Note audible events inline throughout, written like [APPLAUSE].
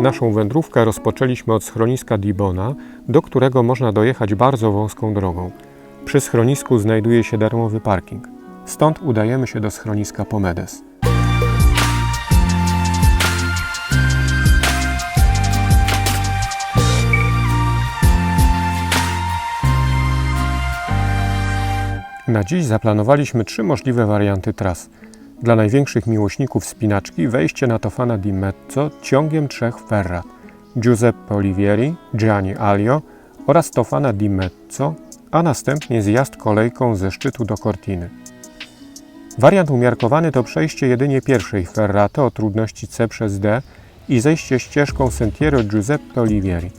Naszą wędrówkę rozpoczęliśmy od schroniska Dibona, do którego można dojechać bardzo wąską drogą. Przy schronisku znajduje się darmowy parking. Stąd udajemy się do schroniska Pomedes. Na dziś zaplanowaliśmy trzy możliwe warianty tras. Dla największych miłośników spinaczki wejście na Tofana di Mezzo ciągiem trzech ferrat Giuseppe Olivieri, Gianni Alio oraz Tofana di Mezzo, a następnie zjazd kolejką ze szczytu do Cortiny. Wariant umiarkowany to przejście jedynie pierwszej ferraty o trudności C przez D i zejście ścieżką Sentiero Giuseppe Olivieri.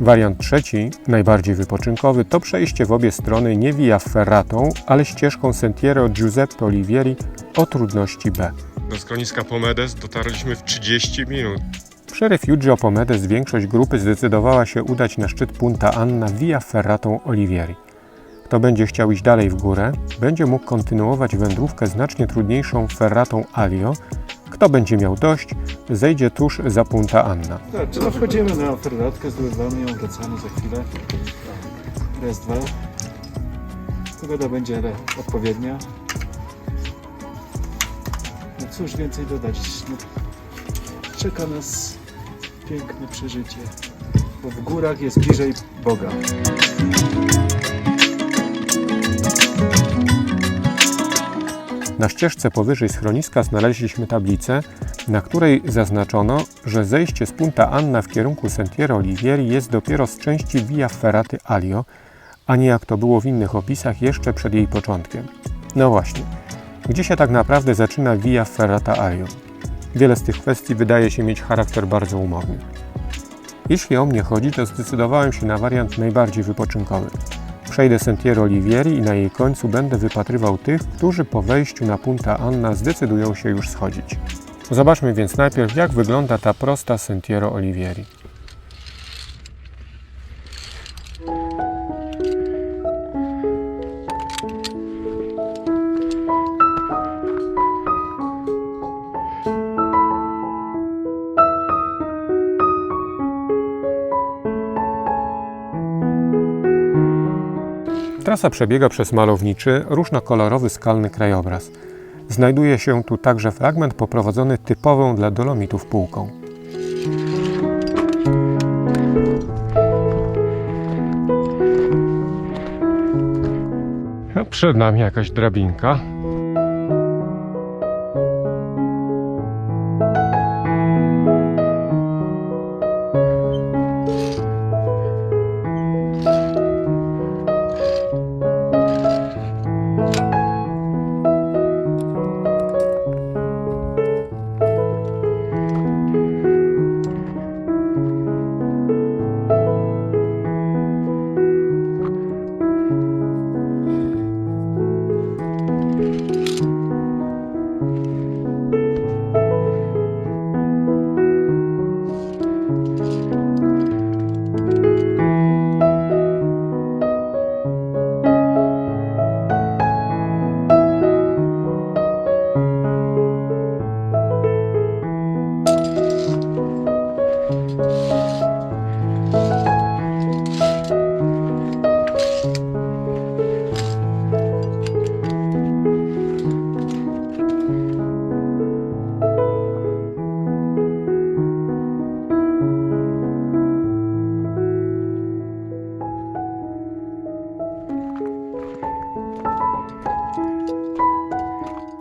Wariant trzeci, najbardziej wypoczynkowy, to przejście w obie strony nie via ferratą, ale ścieżką Sentiero Giuseppe Olivieri o trudności B. Do schroniska Pomedes dotarliśmy w 30 minut. Przy Refugio Pomedes większość grupy zdecydowała się udać na szczyt Punta Anna via ferratą Olivieri. Kto będzie chciał iść dalej w górę, będzie mógł kontynuować wędrówkę znacznie trudniejszą ferratą Alio. Kto będzie miał dość, zejdzie tuż za Punta Anna. Tak, to wchodzimy na ferratkę, zdobywamy ją, wracamy za chwilę. Raz, dwa. Pogoda będzie odpowiednia. No cóż więcej dodać. No, czeka nas piękne przeżycie. Bo w górach jest bliżej Boga. Na ścieżce powyżej schroniska znaleźliśmy tablicę, na której zaznaczono, że zejście z Punta Anna w kierunku Sentiero Olivieri jest dopiero z części Via Ferraty Alio, a nie jak to było w innych opisach jeszcze przed jej początkiem. No właśnie, gdzie się tak naprawdę zaczyna Via Ferrata Alio? Wiele z tych kwestii wydaje się mieć charakter bardzo umowny. Jeśli o mnie chodzi, to zdecydowałem się na wariant najbardziej wypoczynkowy. Przejdę Sentiero Olivieri i na jej końcu będę wypatrywał tych, którzy po wejściu na Punta Anna zdecydują się już schodzić. Zobaczmy więc najpierw, jak wygląda ta prosta Sentiero Olivieri. Trasa przebiega przez malowniczy, różnokolorowy skalny krajobraz. Znajduje się tu także fragment poprowadzony typową dla dolomitów półką. No, Przed nami jakaś drabinka.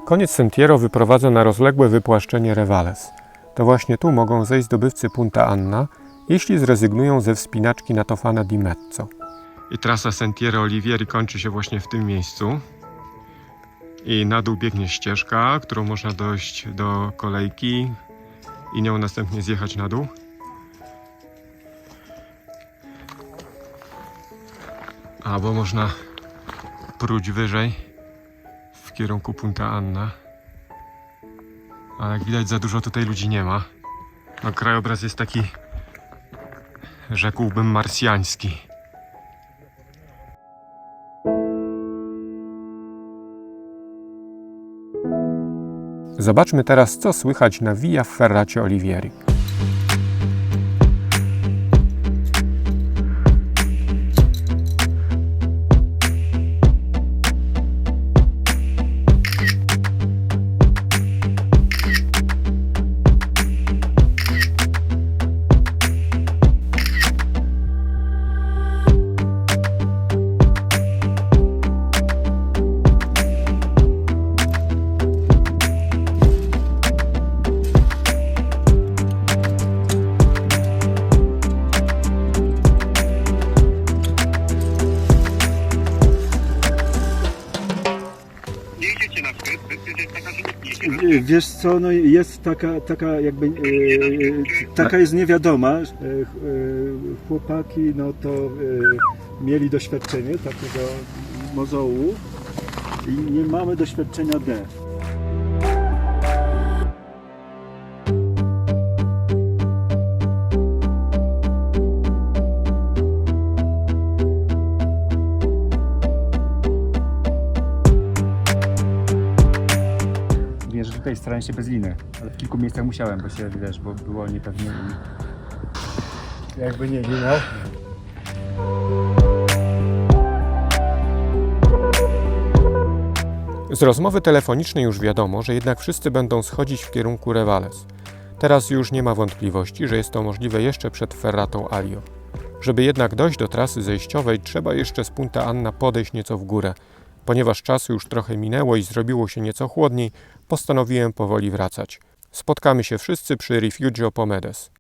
Koniec Sentiero wyprowadza na rozległe wypłaszczenie Revales. To właśnie tu mogą zejść zdobywcy Punta Anna, jeśli zrezygnują ze wspinaczki na Tofana di Mezzo. I trasa Sentiero Olivieri kończy się właśnie w tym miejscu. I na dół biegnie ścieżka, którą można dojść do kolejki i nią następnie zjechać na dół. Albo można próć wyżej kierunku Punta Anna. Ale jak widać za dużo tutaj ludzi nie ma. No krajobraz jest taki rzekłbym marsjański. Zobaczmy teraz, co słychać na Via Ferracie Olivieri. Wiesz co, no jest taka, taka jakby, y, y, taka jest niewiadoma. Y, Chłopaki, no to mieli doświadczenie takiego mozołu i nie mamy doświadczenia D. starałem się bez liny, ale w kilku miejscach musiałem, bo się, wiesz, bo było niepewnie i Jakby nie ginął. Z rozmowy telefonicznej już wiadomo, że jednak wszyscy będą schodzić w kierunku Revales. Teraz już nie ma wątpliwości, że jest to możliwe jeszcze przed Ferratą Alio. Żeby jednak dojść do trasy zejściowej, trzeba jeszcze z Punta Anna podejść nieco w górę. Ponieważ czasu już trochę minęło i zrobiło się nieco chłodniej, postanowiłem powoli wracać. Spotkamy się wszyscy przy Refugio Pomedes.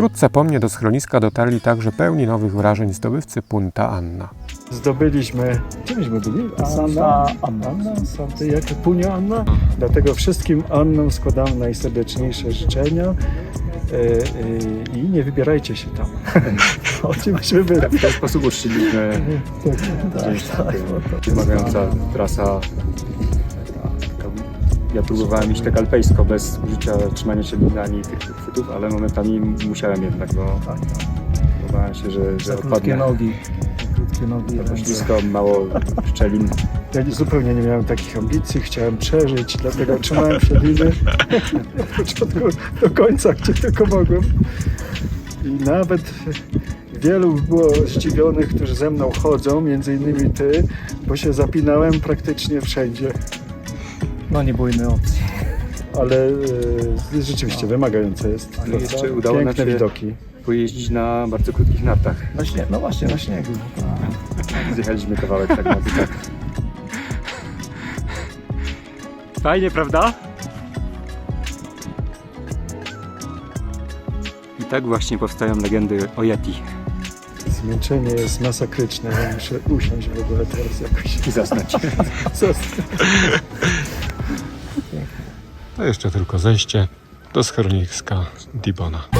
Wkrótce po mnie do schroniska dotarli także pełni nowych wrażeń zdobywcy Punta Anna. Zdobyliśmy, gdzie myśmy byli? Anna, Anna, Anna, Santy, jak Punio Anna. Dlatego wszystkim Annom składam najserdeczniejsze życzenia e, e, i nie wybierajcie się tam. [LAUGHS] o czym myśmy byli. w ten sposób uczciliśmy dzień wymagająca trasa. Ja próbowałem iść tak alpejsko, bez użycia trzymania się liny tych chwytów, ale momentami musiałem jednak, bo obawiałem się, że, że Za krótkie odpadnę. nogi. Za Krótkie nogi. To ręce. ślisko, mało szczelin. Ja nie- zupełnie nie miałem takich ambicji, chciałem przeżyć, dlatego trzymałem się liny [LAUGHS] od początku do końca, gdzie tylko mogłem. I nawet wielu było zdziwionych, którzy ze mną chodzą, między innymi ty, bo się zapinałem praktycznie wszędzie. No nie było innej opcji. Ale e, rzeczywiście wymagające jest. Ale jeszcze udało nam się- widoki. Pojeździć na bardzo krótkich nartach. Na śnieg, no właśnie, na śniegu. Zjechaliśmy kawałek tak na tak. Fajnie, prawda? I tak właśnie powstają legendy o Yeti. Zmęczenie jest masakryczne, ja muszę usiąść w ogóle teraz jakoś. I zasnąć. [LAUGHS] Zostać. To jeszcze tylko zejście do schroniska Dibona.